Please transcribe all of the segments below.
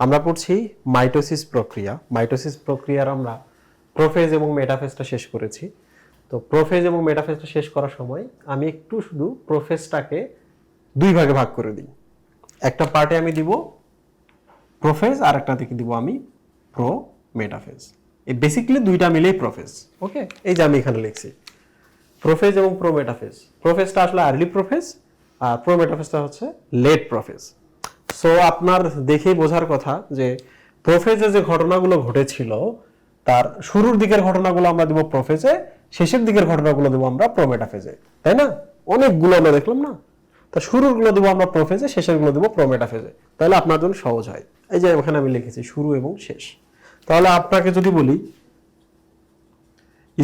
আমরা পড়ছি মাইটোসিস প্রক্রিয়া। মাইটোসিস প্রক্রিয়ার আমরা প্রোফেজ এবং মেটাফেজটা শেষ করেছি। তো প্রোফেজ এবং মেটাফেজটা শেষ করার সময় আমি একটু শুধু প্রোফেজটাকে দুই ভাগে ভাগ করে দিই। একটা পার্টে আমি দিব প্রোফেজ, আর একটা দিকে দিব আমি প্রো মেটাফেজ। এই বেসিক্যালি দুইটা মিলেই প্রোফেজ। ওকে এই যে আমি এখানে লিখছি। প্রোফেজ এবং প্রো মেটাফেজ। প্রোফেজটা আসলে আর্লি প্রোফেজ, আর প্রো মেটাফেজটা হচ্ছে লেট প্রোফেজ। সো আপনার দেখেই বোঝার কথা যে প্রোফেজে যে ঘটনাগুলো ঘটেছিল, তার শুরুর দিকের ঘটনাগুলো আমরা দেবো প্রোফেজে শেষের দিকের ঘটনাগুলো দেবো আমরা প্রো মেটাফেজে তাই না? অনেকগুলো আমরা দেখলাম না? তা শুরুরগুলো দেবো আমরা প্রোফেজে শেষেরগুলো দেবো প্রো মেটাফেজে তাহলে আপনার জন্য সহজ হয়। এই যে ওখানে আমি লিখেছি, শুরু এবং শেষ। তাহলে আপনাকে যদি বলি,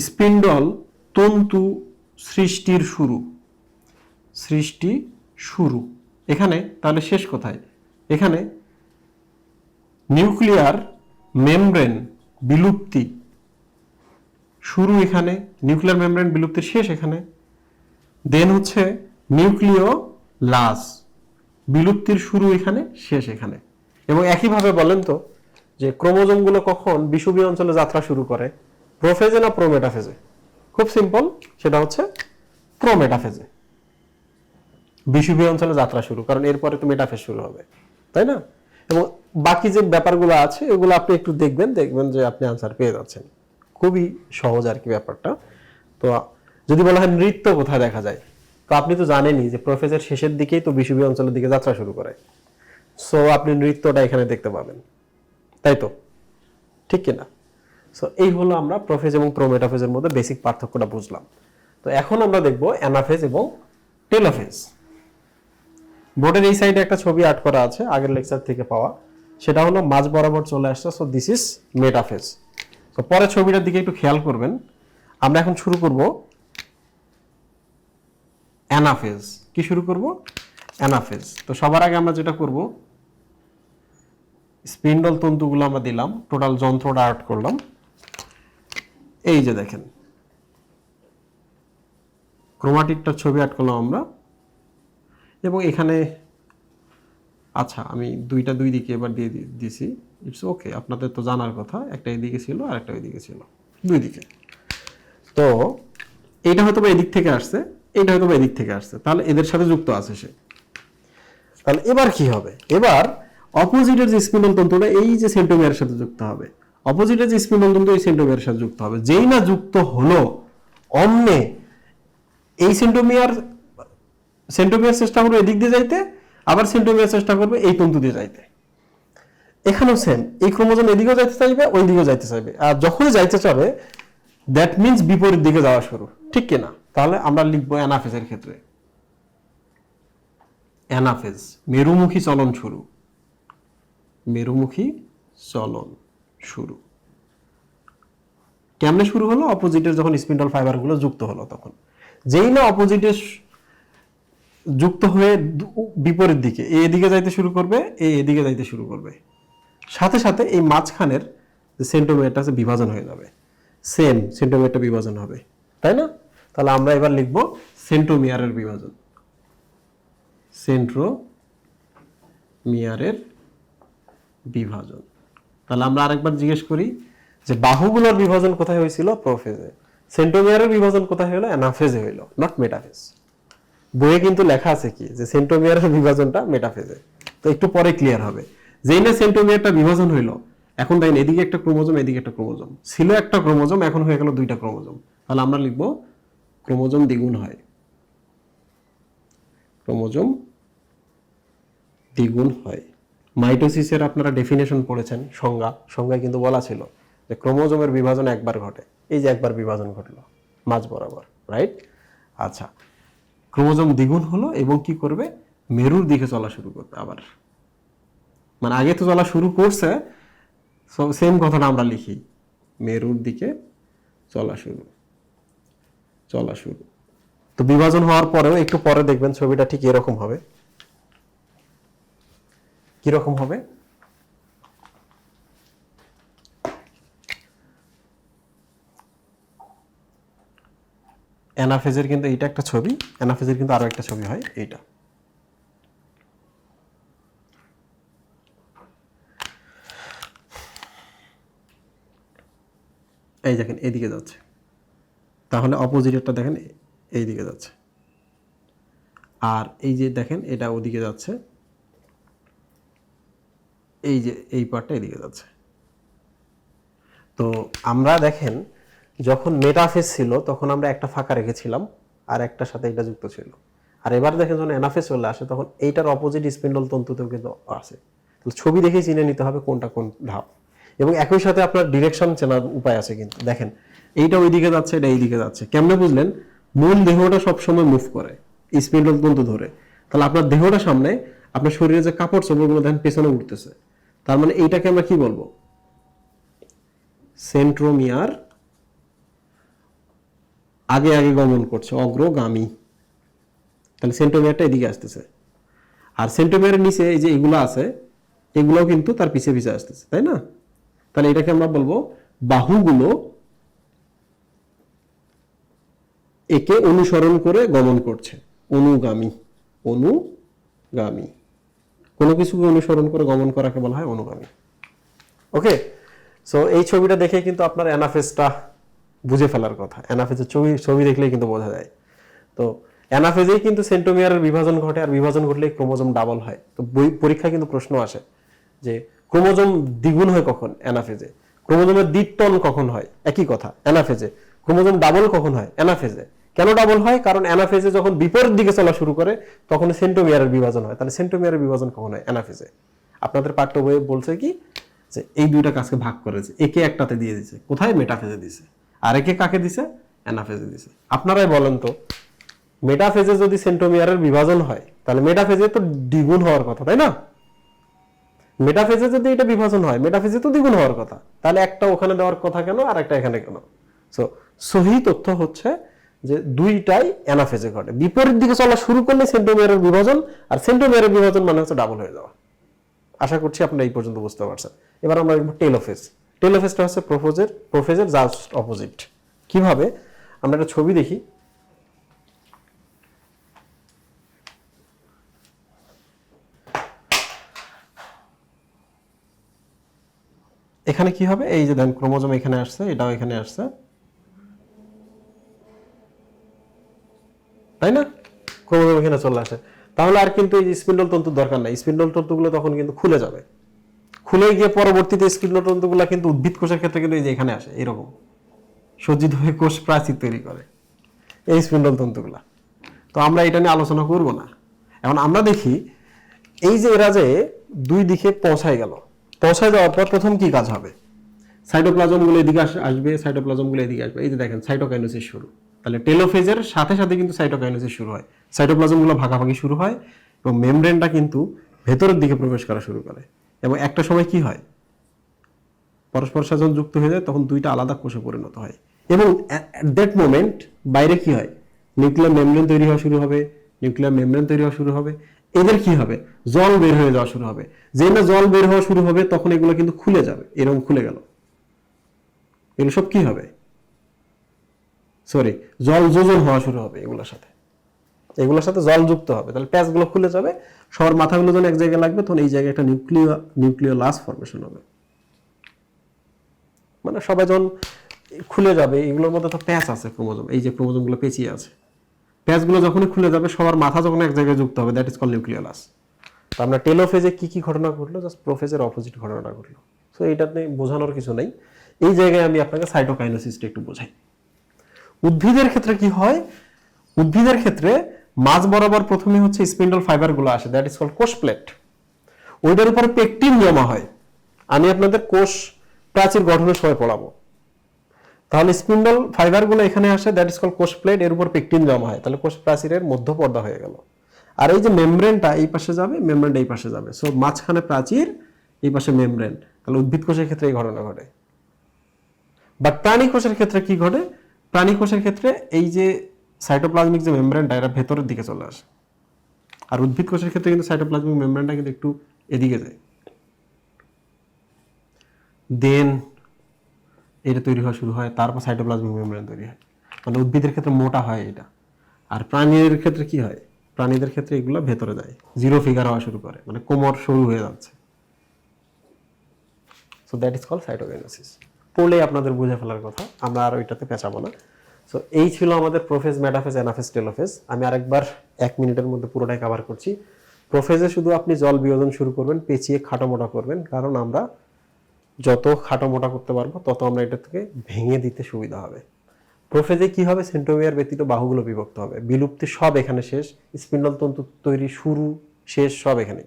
স্পিন্ডল তন্তু সৃষ্টির শুরু। সৃষ্টি শুরু। এখানে তাহলে শেষ কোথায়? এখানে নিউক্লিয়ার মেমব্রেন বিলুপ্তি। শুরু এখানে, নিউক্লিয়ার মেমব্রেন বিলুপ্তির শেষ এখানে। দেন হচ্ছে নিউক্লিয় লাস বিলুপ্তির শুরু এখানে, শেষ এখানে। এবং একইভাবে বলেন তো যে ক্রোমোজোমগুলো কখন বিষুবীয় অঞ্চলে যাত্রা শুরু করে? প্রোফেজে না প্রোমেটাফেজে? খুব সিম্পল, সেটা হচ্ছে প্রোমেটাফেজে। বিষুবীয় অঞ্চলে যাত্রা শুরু, কারণ এরপরে তো মেটাফেজ শুরু হবে। তাই না? এবং বাকি যে ব্যাপারগুলো আছে, এগুলো আপনি একটু দেখবেন দেখবেন যে আপনি আনসার পেয়ে যাচ্ছেন। খুবই সহজ আর কি ব্যাপারটা। তো যদি বলা হয় নৃত্য কোথায় দেখা যায়? তো আপনি তো জানেনই যে প্রফেসের শেষের দিকেই তো বিষুবীয় অঞ্চলের দিকে যাত্রা শুরু করে। সো আপনি নৃত্যটা এখানে দেখতে পাবেন। তাই তো? ঠিক কিনা সো এই হলো আমরা প্রোফেজ এবং প্রোমেটাফেজের মধ্যে বেসিক পার্থক্যটা বুঝলাম। তো এখন আমরা দেখব অ্যানাফেজ এবং টেলোফেজ বোর্ডের এই সাইডে একটা ছবি আর্ট করা আছে, আগের লেকচার থেকে পাওয়া। সেটা হলো, মাঝ বরাবর চলে আসছে। সো দিস ইজ মেটাফেজ তো পরে ছবিটার দিকে একটু খেয়াল করবেন। আমরা এখন শুরু করব অ্যানাফেজ। কি শুরু করব? অ্যানাফেজ। তো, সবার আগে আমরা যেটা করব, স্পিন্ডল তন্তুগুলো আমরা দিলাম টোটাল যন্ত্রটা আর্ট করলাম। এই যে দেখেন ক্রোমাটিকটার ছবি আর্ট করলাম আমরা। এবং এখানে আচ্ছা আমি দুইটা দুই দিকে এবার দিয়ে দি- দিছি। ইটস ওকে আপনাদের তো জানার কথা, একটা এদিকে ছিল আর একটা ওইদিকে ছিল। দুই দিকে। তো এইটা হয়তো এদিক থেকে আসছে, এইটা হয়তো এদিক থেকে আসছে। তাহলে এদের সাথে যুক্ত আছে সে। তাহলে এবার কি হবে? এবার অপোজিটের যে স্পিন্ডল তন্তুটা, এই যে সেন্টোমিয়ারের সাথে যুক্ত হবে। অপোজিটের যে স্পিন্ডল তন্তু, এই সেন্টোমিয়ারের সাথে যুক্ত হবে। যেই না যুক্ত হলো অমনে এই সেন্টোমিয়ার সেন্টোমিয়ার চেষ্টা করবে এদিক দিয়ে যাইতে, আবার সেন্টোমিয়ার চেষ্টা করবে এই তন্তু দিয়ে যাইতে। এখানেও সেম এই ক্রোমোজোম এদিকেও যাইতে চাইবে ওই দিকেও যাইতে চাইবে। আর যখনই যাইতে চাবে দ্যাট মিন্স বিপরীত দিকে যাওয়া শুরু। ঠিক কিনা? তাহলে আমরা লিখব অ্যানাফেজের ক্ষেত্রে। অ্যানাফেজ, মেরুমুখী চলন শুরু। মেরুমুখী চলন শুরু। কেমনে শুরু হলো? অপোজিটের যখন স্পিন্ডল ফাইবারগুলো যুক্ত হলো তখন। যেই না অপোজিটের যুক্ত হয়ে বিপরীত দিকে, এ এদিকে যাইতে শুরু করবে, এ এদিকে যাইতে শুরু করবে। সাথে সাথে এই মাঝখানের যে সেন্টোমিটারটা আছে, বিভাজন হয়ে যাবে। সেম সেন্টোমিটারটা বিভাজন হবে, তাই না? তাহলে আমরা এবার লিখব সেন্টোমিয়ারের বিভাজন। সেন্ট্রো মিয়ারের বিভাজন। তাহলে আমরা আরেকবার জিজ্ঞেস করি যে বাহুগুলোর বিভাজন কোথায় হয়েছিল? প্রোফেজে। সেন্টোমিয়ারের বিভাজন কোথায় হলো? অ্যানাফেজে হইল নট মেটাফেজ বইয়ে কিন্তু লেখা আছে কি? যে সেন্টোমিয়ারের বিভাজনটা মেটাফেজে। তো একটু পরে ক্লিয়ার হবে। যেই না সেন্টোমিয়ারটা বিভাজন হইল, এখন দেখেন এদিকে একটা ক্রোমোজোম, এদিকে একটা ক্রোমোজোম। ছিল একটা ক্রোমোজোম, এখন হয়ে গেল দুইটা ক্রোমোজোম। তাহলে আমরা লিখব ক্রোমোজোম দ্বিগুণ হয়। ক্রোমোজোম দ্বিগুণ হয়। মাইটোসিসের আপনারা ডেফিনেশন পড়েছেন, সংজ্ঞা। সংজ্ঞায় কিন্তু বলা ছিল যে ক্রোমোজোমের বিভাজন একবার ঘটে। এই যে একবার বিভাজন ঘটলো, মাঝ বরাবর রাইট আচ্ছা। ক্রোমোজোম দ্বিগুণ হলো এবং কি করবে? মেরুর দিকে চলা শুরু করবে আবার। মানে আগে তো চলা শুরু করছে সেম কথাটা আমরা লিখি। মেরুর দিকে চলা শুরু চলা শুরু। তো বিভাজন হওয়ার পরেও একটু পরে দেখবেন ছবিটা ঠিক এরকম হবে। কীরকম হবে? অ্যানাফেজের কিন্তু এইটা একটা ছবি, অ্যানাফেজের কিন্তু আরও একটা ছবি হয় এইটা। এই দেখেন, এইদিকে যাচ্ছে। তাহলে অপোজিটেরটা দেখেন, এইদিকে যাচ্ছে। আর এই যে দেখেন, এটা ওদিকে যাচ্ছে। এই যে এই পার্টটা এদিকে যাচ্ছে। তো আমরা দেখেন যখন মেটাফেস ছিল, তখন আমরা একটা ফাঁকা রেখেছিলাম আর একটার সাথে এটা যুক্ত ছিল। আর এবার দেখেন যখন এনাফেস চলে আসে, তখন এইটার অপোজিট স্পিন্ডল তন্তুতেও কিন্তু আছে তাহলে ছবি দেখে চিনে নিতে হবে কোনটা কোন ধাপ। এবং একই সাথে আপনার ডিরেকশন চেনার উপায় আছে কিন্তু। দেখেন, এইটা ওইদিকে যাচ্ছে, এটা এইদিকে যাচ্ছে। কেমনে বুঝলেন? মূল দেহটা সবসময় মুভ করে স্পিন্ডল তন্তু ধরে। তাহলে আপনার দেহটা সামনে, আপনার শরীরে যে কাপড় চোপড়গুলো দেখেন, পেছনে উঠতেছে। তার মানে এইটাকে আমরা কি বলব? সেন্ট্রোমিয়ার আগে আগে গমন করছে, অগ্রগামী। তাহলে সেন্ট্রোমিয়ারটা এদিকে আসতেছে। আর সেন্ট্রোমিয়ারের নিচে এই যে এগুলো আছে, এগুলোও কিন্তু তার পিছে পিছে আসতেছে, তাই না? তাহলে এটাকে আমরা বলব বাহুগুলো একে অনুসরণ করে গমন করছে। অনুগামী অনুগামী। কোনো কিছুকে অনুসরণ করে গমন করাকে বলা হয় অনুগামী। ওকে সো এই ছবিটা দেখে কিন্তু আপনার অ্যানাফেসটা বুঝে ফেলার কথা। অ্যানাফেজের ছবি ছবি দেখলেই কিন্তু বোঝা যায়। তো অ্যানাফেজেই কিন্তু সেন্টোমিয়ারের বিভাজন ঘটে, আর বিভাজন ঘটলেই ক্রোমোজোম ডাবল হয়। তো পরীক্ষায় কিন্তু প্রশ্ন আসে যে, ক্রোমোজোম দ্বিগুণ হয় কখন অ্যানাফেজে? ক্রোমোজোমের দ্বিটন কখন হয়? একই কথা, অ্যানাফেজে। ক্রোমোজোম ডাবল কখন হয়? অ্যানাফেজে। কেন ডাবল হয়? কারণ অ্যানাফেজে যখন বিপরীত দিকে চলা শুরু করে, তখন সেন্টোমিয়ারের বিভাজন হয়। তাহলে সেন্টোমিয়ারের বিভাজন কখন হয়? অ্যানাফেজে। আপনাদের পাঠ্য বইয়ে বলছে কি? যে, এই দুইটা কাজকে ভাগ করেছে। একে একটাতে দিয়ে দিছে কোথায়? মেটাফেজে দিছে আর একে কাকে দিছে? অ্যানাফেজে দিছে। আপনারাই বলেন তো। মেটাফেজে যদি সেন্টোমিয়ারের বিভাজন হয় তাহলে মেটাফেজে তো দ্বিগুণ হওয়ার কথা তাই না? মেটাফেজে যদি এটা বিভাজন হয় মেটাফেজে তো দ্বিগুণ হওয়ার কথা। তাহলে একটা ওখানে দেওয়ার কথা কেন আর একটা এখানে কেন? সো সহি তথ্য হচ্ছে যে দুইটাই অ্যানাফেজে ঘটে। বিপরীত দিকে চলা শুরু করলে সেন্টোমিয়ারের বিভাজন আর সেন্টোমিয়ারের বিভাজন মানে হচ্ছে ডাবল হয়ে যাওয়া। আশা করছি আপনারা এই পর্যন্ত বুঝতে পারছেন। এবার আমরা টেলোফেজ। টেলোফেজটা হচ্ছে প্রোফোজের প্রোফেজের জাস্ট অপোজিট। কীভাবে? আমরা একটা ছবি দেখি। এখানে কি হবে? এই যে দেন, ক্রোমোজোম এখানে আসছে, এটাও এখানে আসছে। তাই না? ক্রোমোজোম এখানে চলে আসে। তাহলে আর কিন্তু এই স্পিন্ডল তন্তুর দরকার নাই। স্পিন্ডল তন্তুগুলো তখন কিন্তু খুলে যাবে। খুলে গিয়ে পরবর্তীতে স্পিন্ডল তন্তুগুলো কিন্তু উদ্ভিদ কোষের ক্ষেত্রে কিন্তু এই যে এখানে আসে, এরকম। সজ্জিত হয়ে কোষ প্রাচীর তৈরি করে এই স্পিন্ডল তন্তুগুলা। তো আমরা এটা নিয়ে আলোচনা করব না। এখন আমরা দেখি, এই যে এরা যে দুই দিকে পৌঁছায় গেল। পৌঁছায় যাওয়ার পর প্রথম কি কাজ হবে? সাইটোপ্লাজমগুলো এদিকে আস- আসবে, সাইটোপ্লাজমগুলো এদিকে আসবে। এই যে দেখেন, সাইটোকাইনোসিস শুরু। তাহলে টেলোফেজের সাথে সাথে কিন্তু সাইটোকাইনোসিস শুরু হয়। সাইটোপ্লাজমগুলো ভাগাভাগি শুরু হয় এবং মেমব্রেনটা কিন্তু ভেতরের দিকে প্রবেশ করা শুরু করে। এবং একটা সময় কি হয়? পরস্পর যখন যুক্ত হয়ে যায়, তখন দুইটা আলাদা কোষে পরিণত হয়। এবং অ্যাট দ্যাট মোমেন্ট বাইরে কি হয়? নিউক্লিয়ার মেমব্রেন তৈরি হওয়া শুরু হবে নিউক্লিয়ার মেমব্রেন তৈরি হওয়া শুরু হবে। এদের কি হবে? জল বের হয়ে যাওয়া শুরু হবে। যে না জল বের হওয়া শুরু হবে, তখন এগুলো কিন্তু খুলে যাবে। এরকম খুলে গেল। এগুলো সব কি হবে? সরি জল যোজন হওয়া শুরু হবে এগুলোর সাথে। এগুলোর সাথে জল যুক্ত হবে। তাহলে প্যাচগুলো খুলে যাবে, সবার মাথাগুলো যখন এক জায়গায় লাগবে, তখন এই জায়গায় একটা নিউক্লিয় নিউক্লিয় লাস ফর্মেশন হবে। মানে সবাই যখন খুলে যাবে, এগুলোর মধ্যে তো প্যাচ আছে ক্রোমোজোম, এই যে ক্রোমোজোমগুলো পেঁচিয়ে আছে। প্যাচগুলো যখনই খুলে যাবে, সবার মাথা যখন এক জায়গায় যুক্ত হবে দ্যাট ইজ কল নিউক্লিয়ালাস তো আমরা টেলোফেজে কি কি ঘটনা ঘটলো? জাস্ট প্রোফেজের অপোজিট ঘটনা ঘটলো। সো এইটাতে বোঝানোর কিছু নেই। এই জায়গায় আমি আপনাকে সাইটোকাইনোসিসটা একটু বোঝাই। উদ্ভিদের ক্ষেত্রে কি হয়? উদ্ভিদের ক্ষেত্রে মাঝ বরাবর প্রথমে হচ্ছে স্পিন্ডল ফাইবারগুলো আসে দ্যাট ইজ কল্ড কোষ প্লেট। ওইটার উপরে পেকটিন জমা হয়। আমি আপনাদের কোষ প্রাচীর গঠনের সময় পড়াবো। তাহলে স্পিন্ডল ফাইবারগুলো এখানে আসে দ্যাট ইজ কল কোষ প্লেট, এর উপর পেকটিন জমা হয়। তাহলে কোষ প্রাচীরের মধ্য পর্দা হয়ে গেল। আর এই যে মেমব্রেনটা এই পাশে যাবে, মেমব্রেনটা এই পাশে যাবে। সো মাঝখানে প্রাচীর, এই পাশে মেমব্রেন। তাহলে উদ্ভিদ কোষের ক্ষেত্রে এই ঘটনা ঘটে। বাট প্রাণী কোষের ক্ষেত্রে কি ঘটে? প্রাণী কোষের ক্ষেত্রে এই যে সাইটোপ্লাজমিক যে মেমব্রেনটা এটা ভেতরের দিকে চলে আসে। আর উদ্ভিদ কোষের ক্ষেত্রে কিন্তু সাইটোপ্লাজমিক মেমব্রেনটা কিন্তু একটু এদিকে যায়। দেন এটা তৈরি হওয়া শুরু হয়, তারপর সাইটোপ্লাজমিক মেমব্রেন তৈরি হয়। মানে উদ্ভিদের ক্ষেত্রে মোটা হয় এটা। আর প্রাণীদের ক্ষেত্রে কি হয়? প্রাণীদের ক্ষেত্রে এগুলো ভেতরে যায়। জিরো ফিগার হওয়া শুরু করে মানে কোমর সরু হয়ে যাচ্ছে। So that is call cytokinesis পড়লে আপনাদের বুঝে ফেলার কথা, আমরা আর ওইটাতে পেঁচাবো না। সো এই ছিল আমাদের প্রোফেজ মেটাফেজ অ্যানাফেজ টেলোফেজ আমি আরেকবার এক মিনিটের মধ্যে পুরোটাই কভার করছি। প্রোফেজে শুধু আপনি জল বিয়োজন শুরু করবেন, পেঁচিয়ে খাটো মোটা করবেন, কারণ আমরা যত খাটো মোটা করতে পারব, তত আমরা এটা থেকে ভেঙে দিতে সুবিধা হবে। প্রোফেজে কি হবে? সেন্টোমিয়ার ব্যতীত বাহুগুলো বিভক্ত হবে। বিলুপ্তি সব এখানে শেষ স্পিন্ডল তন্তু তৈরি শুরু, শেষ সব এখানে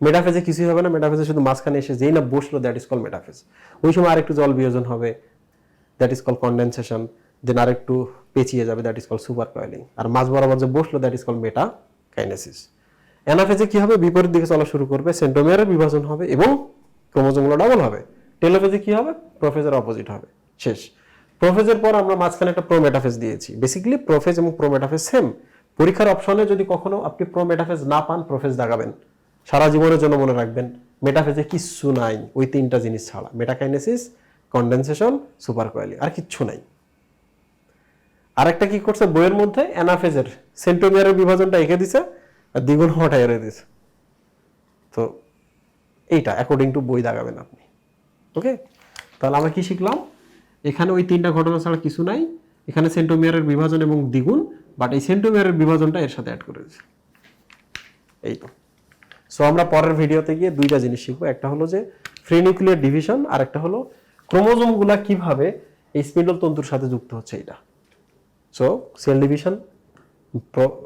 মেটাফেজে কিছুই হবে না মেটাফেজে শুধু মাঝখানে এসে যেই না বসল দ্যাট ইজ কল মেটাফেজ ওই সময় আরেকটু জল বিয়োজন হবে that is call condensation then আরেকটু পেঁচিয়ে যাবে that is call super coiling আর মাঝ বরাবর যে বসল that is call metakinesis অ্যানাফেজে কি হবে? বিপরীত দিকে চলা শুরু করবে সেন্টোমিয়ারের বিভাজন হবে এবং ক্রোমোজোমগুলো ডাবল হবে। টেলোফেজে কি হবে? প্রোফেজের অপোজিট হবে। শেষ। প্রোফেজের পর আমরা মাঝখানে একটা প্রোমেটাফেজ দিয়েছি। বেসিক্যালি প্রোফেজ এবং প্রোমেটাফেজ সেম পরীক্ষার অপশনে যদি কখনো আপনি প্রোমেটাফেজ না পান প্রোফেজ দাগাবেন। সারা জীবনের জন্য মনে রাখবেন মেটাফেজে কিচ্ছু নাই, ওই তিনটা জিনিস ছাড়া। মেটাকাইনেসিস কন্ডেনসেশন সুপার কয়েলি আর কিচ্ছু নাই। আরেকটা কি করছে? বইয়ের মধ্যে অ্যানাফেজের সেন্টোমিয়ারের বিভাজনটা এঁকে দিছে আর দ্বিগুণ হওয়াটা এড়ে দিছে তো এইটা অ্যাকর্ডিং টু বই দাগাবেন আপনি। ওকে তাহলে আমরা কি শিখলাম? এখানে ওই তিনটা ঘটনা ছাড়া কিছু নাই। এখানে সেন্টোমিয়ারের বিভাজন এবং দ্বিগুণ বাট এই সেন্টোমিয়ারের বিভাজনটা এর সাথে অ্যাড করে দিয়েছে। এই তো। সো আমরা পরের ভিডিওতে গিয়ে দুইটা জিনিস শিখব। একটা হলো যে ফ্রি নিউক্লিয়ার ডিভিশন আর একটা হলো ক্রোমোজোমগুলা কীভাবে এই স্পিন্ডল তন্তুর সাথে যুক্ত হচ্ছে এটা সো সেল ডিভিশন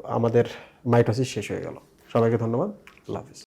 আমাদের মাইটোসিস শেষ হয়ে গেল। সবাইকে ধন্যবাদ। আল্লাহ হাফিজ।